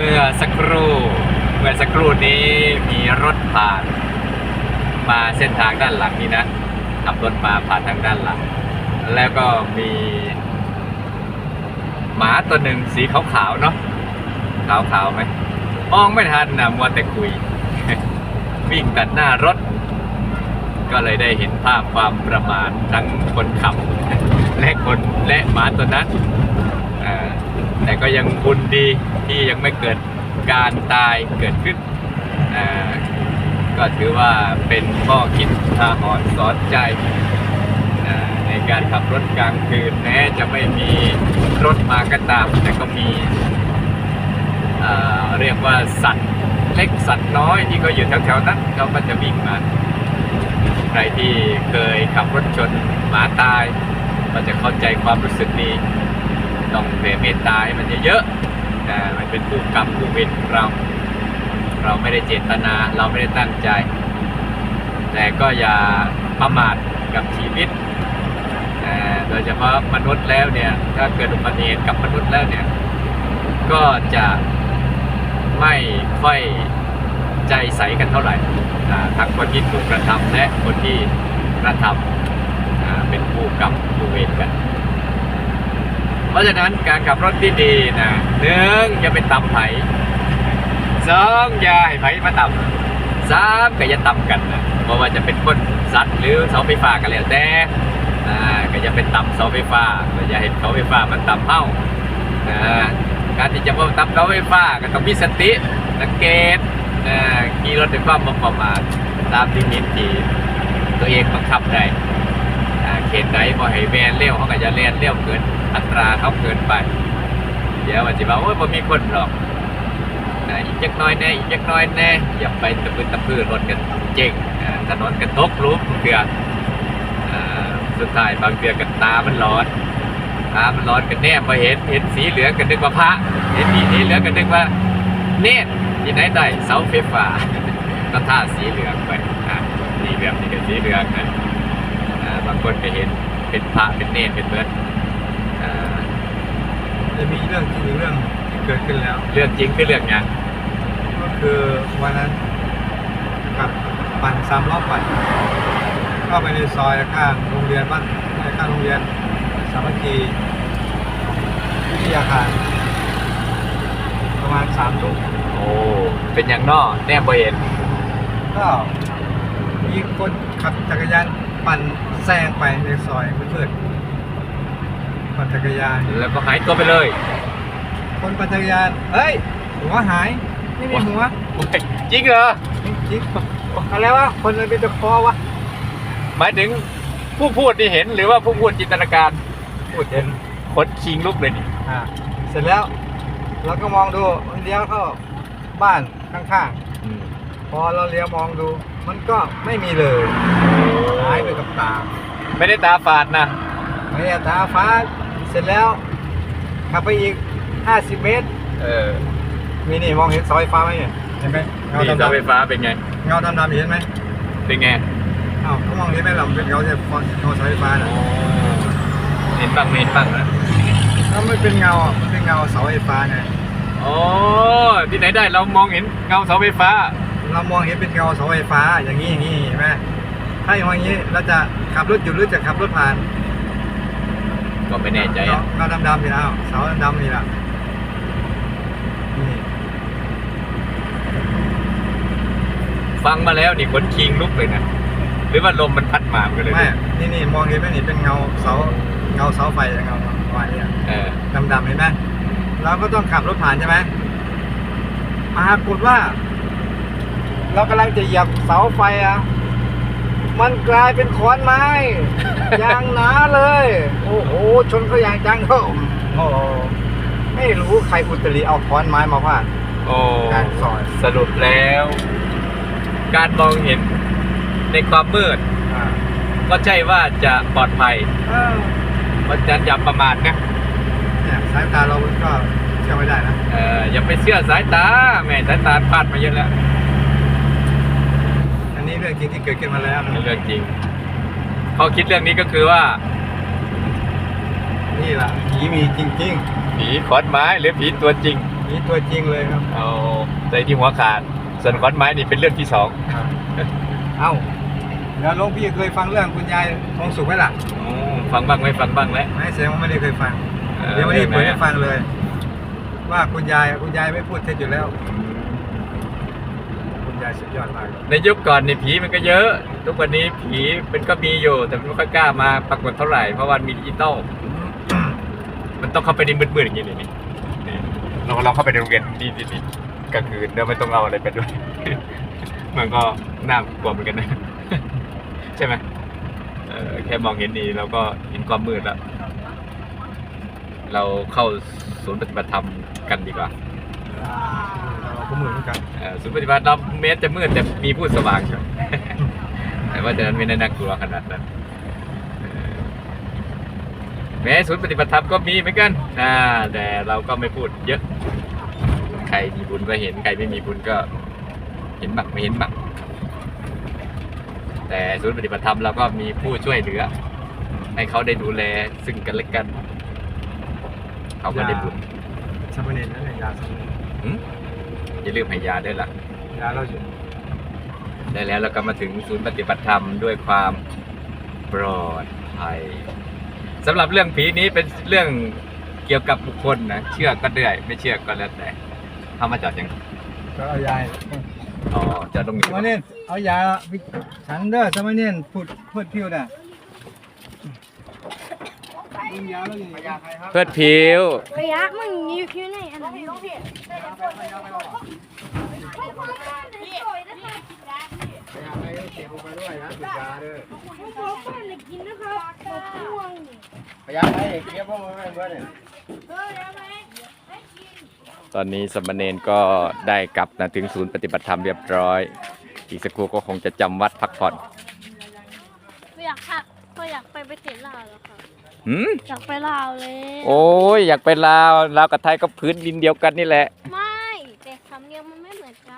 เมื่อสักครู่เมื่อสักครู่นี้มีรถผ่าน มาเส้นทางด้านหลังนี้นะขับรถมาผ่านทางด้านหลัง แล้วก็มี หมาตัวหนึ่งสีขาวๆเนาะขาวๆไหมมองไม่ทันนะมัวแต่คุย วิ่งตัดหน้ารถ ก็เลยได้เห็นภาพความประมาททั้งคนขับ และคนและหมาตัวนั้น แต่ก็ยังบุญดีที่ยังไม่เกิดการตายเกิดขึ้น ก็ถือว่าเป็นข้อคิดทาหรณ์สอนใจ ในการขับรถกลางคืนแม้จะไม่มีรถมาก็ตาม แต่ก็มีเรียกว่าสัตว์เล็กสัตว์น้อยที่เขาอยู่แถวๆนั้นเขาก็จะวิ่งมา ใครที่เคยขับรถชนหมาตาย ก็จะเข้าใจความรู้สึกนี้ ต้องเผ่เมตตาให้มันเยอะๆแต่มันเป็นผู้กรรมผู้เวรของเรา เราไม่ได้เจตนาเราไม่ได้ตั้งใจ แต่ก็อย่าประมาทกับชีวิตโดยเฉพาะมนุษย์แล้วเนี่ยถ้าเกิดอุบัติเหตุกับมนุษย์แล้วเนี่ยก็จะไม่ค่อยใจใสกันเท่าไหร่ทั้งคนที่ถูกกระทำและคนที่กระทำเป็นผู้กรรมผู้เวรกัน เพราะฉะนั้นการขับรถที่ดีนะหนึ่งอย่าไปต่ำไผ่สองอย่าให้ไผ่มาต่ำสามก็อย่าต่ำกันนะเพราะว่าจะเป็นคนสัตว์หรือเสาไฟฟ้ากันแล้วแต่ก็อย่าเป็นต่ำเสาไฟฟ้าก็อย่าให้เสาไฟฟ้ามันต่ำเท่าการที่จะมาต่ำเสาไฟฟ้าก็ต้องมีสติสังเกตขี่รถด้วยความประมาทตามลิมิตที่ตัวเองบังคับได้ เขตไหนบ่ให้แวนเร็วเขาก็จะแล่นเร็วเกินอัตราเขาเกินไป เดี๋ยวมันจะบอกโอ้ยบ่มีคนหรอกอีกจักน้อยแน่อีกจักน้อยแน่อย่าไปตะพื้นตะพื้นรถกันเจ๊งถนนกันตกหลุมเกือสุดท้ายบางเกือกันตามันร้อนตามันร้อนกันแน่พอเห็นเห็นสีเหลืองกันนึกว่าพระ เห็นสีเหลืองกันนึกว่าเนตรที่ไหนได้เสาไฟฟ้าก็ท่าสีเหลืองไปอ่าสีเหลืองนี่ก็สีเหลืองนะ บางคนก็เห็นเป็นพระเป็นเนรเป็นเบิร์ดอ่าจะมีเรื่องจริงอีกเรื่องที่เกิดขึ้นแล้ว เรื่องจริงคือเรื่องหยังก็คือวันนั้นขับปั่นสามรอบปั่นเข้าไปในซอยข้างโรงเรียนบ้านข้างโรงเรียนสามัคคีวิทยาคารประมาณสามทุ่มโอ้เป็นอย่างนอแน่บ่เห็นก็มีคนขับจักรยานปั่น แซงไปในซอยมืดๆปั่นจักรยาน แล้วก็หายตัวไปเลยคนปั่นจักรยานเฮ้ย หัวหาย ไม่มีหัวโอ้ยจริงเหรอจริงๆอะไรวะ คนมันเป็นตะคอวะ หมายถึงผู้พูดนี่เห็นหรือว่าผู้พูดจินตนาการ พูดเห็นขนคิงลุกเลยนี่อ่า เสร็จแล้วเราก็มองดูเลี้ยวเข้าบ้านข้างอืมๆพอเราเลี้ยวมองดู มันก็ไม่มีเลยหายไปกับตาไม่ได้ตาฝาดนะไม่ได้ตาฟ้าเสร็จแล้ว ขับไปอีก 50 เมตร เออมีนี่มองเห็นเสาไฟฟ้าไหมเนี่ยเห็นไหมเงานี่เสาดำไฟฟ้าเป็นไง ๆเงาดำๆเห็นไหมเป็นไงอ้าวเขามองเห็นไหมเราเป็นเงาจะฟอนเงาเสาไฟฟ้าน่ะเห็นบ้างไม่เห็นบ้างนะถ้าไม่เป็นเงาอะมันเป็นเงาเสาไฟฟ้าไงโอ้ที่ไหนได้เรามองเห็นเงาเสาไฟฟ้า เรามองเห็นเป็นเงาเสาไฟฟ้าอย่างนี้อย่างนี้เห็นไหมถ้าอย่างนี้เราจะขับรถอยู่หรือจะขับรถผ่านก็ไม่แน่ใจอะเงาดำๆนี่แล้วเสาดำๆนี่แหละนี่ฟังมาแล้วนี่ขนคิงลุกเลยนะหรือว่าลมมันพัดมาก็เลยไม่นี่นี่มองเห็นไหมนี่เป็นเงาเสาเงาเสาไฟเงาไฟเนี่ยเออดำๆเห็นไหมเราก็ต้องขับรถผ่านใช่ไหมปรากฏว่า เรากำลังจะเหยียบเสาไฟอะ มันกลายเป็นขอนไม้อย่างหนาเลย โอ้โห ชนเขาอย่างจังเขาโอ้โหไม่รู้ใครอุตริเอาขอนไม้มาพาด โอ้การซอยสรุปแล้ว การมองเห็นในความมืด อ่าก็ใช่ว่าจะปลอดภัยเออเพราะฉะนั้นอย่าประมาทนะเนี่ยสายตาเราก็เชื่อไม่ได้นะ เอออย่าไปเชื่อสายตาแหม่สายตาพลาดมาเยอะแล้วอั นนี้เรื่องจริงที่เกิดขึ้นมาแล้วนะเรื่องจริงข้อคิดเรื่องนี้ก็คือว่านี่แหละผีมีจริงผีขอนไม้หรือผีตัวจริงๆผีตัวจริงเลยครับ เอาใจที่หัวขาดส่วนขอนไม้นี่เป็นเรื่องที่สองเอ้าแล้วหลวงพี่เคยฟังเรื่องคุณยายทองสุขไหมล่ะอืมฟังบ้างไหมฟังบ้างแล้ว ไม่แสดงว่าไม่ได้เคยฟัง เออเดี๋ยววันนี้เรื่องเปิดไหนให้ฟังเลย ว่าคุณยายคุณยายไม่พูดเท็จอยู่แล้วคุณ ยายสุดยอดมาก ในยุคก่อนนี่ผีมันก็เยอะ ทุกวันนี้ผีมันก็มีอยู่ แต่มันไม่ค่อยกล้ามาปรากฏเท่าไหร่ เพราะว่ามีดิจิตอล มันต้องเข้าไปในมืดๆอย่างนี้นี่นี่นี่เราเราเข้าไปในโรงเรียนนี่นี่นี่กลางคืนเราไม่ต้องเอาอะไรไปด้วย มันก็น่ากลัวเหมือนกันนะ ใช่ไหมเออแค่มองเห็นนี่เราก็เห็นความมืดแล้ว เราเข้าศูนย์ปฏิบัติธรรมกันดีกว่า เราก็มือเหมือนกันเอ่อศูนย์ปฏิบัติธรรมเมตรจะมืดแต่มีผู้สว่างอยู่แต่ว่าจะนั้นไม่ได้น่ากลัวขนาดนั้นเออแม้ศูนย์ปฏิบัติธรรมก็มีเหมือนกันนะแต่เราก็ไม่พูดเยอะ ใครมีบุญก็เห็น ใครไม่มีบุญก็ เห็นบักไม่เห็นบักแต่ศูนย์ปฏิบัติธรรมเราก็มีผู้ช่วยเหลือ ให้เขาได้ดูแลซึ่งกันและกัน เขาก็ได้บุญ สามเณรนั่นแหละยาสามเณรหืม อย่าลืมให้ยาด้วยล่ะยาเราอยู่ได้แล้วเราก็มาถึงศูนย์ปฏิบัติธรรมด้วยความปลอดภัยสำหรับเรื่องผีนี้เป็นเรื่องเกี่ยวกับบุคคลนะเชื่อก็ได้ ไม่เชื่อก็แล้วแต่เข้ามาจอดยังก็เอายาอ๋อจอดตรงนี้สามเณรเอายาไปฉันเด้อสามเณรพูดพูดพิวน่ะยา เราอยู่ยาใครครับเพื่อผิวขยะมึงอยู่คิวไหนอันนั้นพี่ยาใครเก็บไปด้วยนะสุดยาเด้อผมบอกว่าจะกินนะครับบอกม่วงยาใครเก็บพวกมันไว้เพื่อนเนี่ยเออแล้วไหมตอนนี้สมณเณรก็ได้กลับนะถึงศูนย์ปฏิบัติธรรมเรียบร้อย อีกสักครู่ก็คงจะจำวัดพักผ่อนก็อยากค่ะก็อยากไปประเทศลาวแล้วค่ะ หืมอยากไปลาวเลยโอ้ยอยากไปลาวลาวกับไทยก็พื้นดินเดียวกันนี่แหละ ไม่แต่คำเดียวมันไม่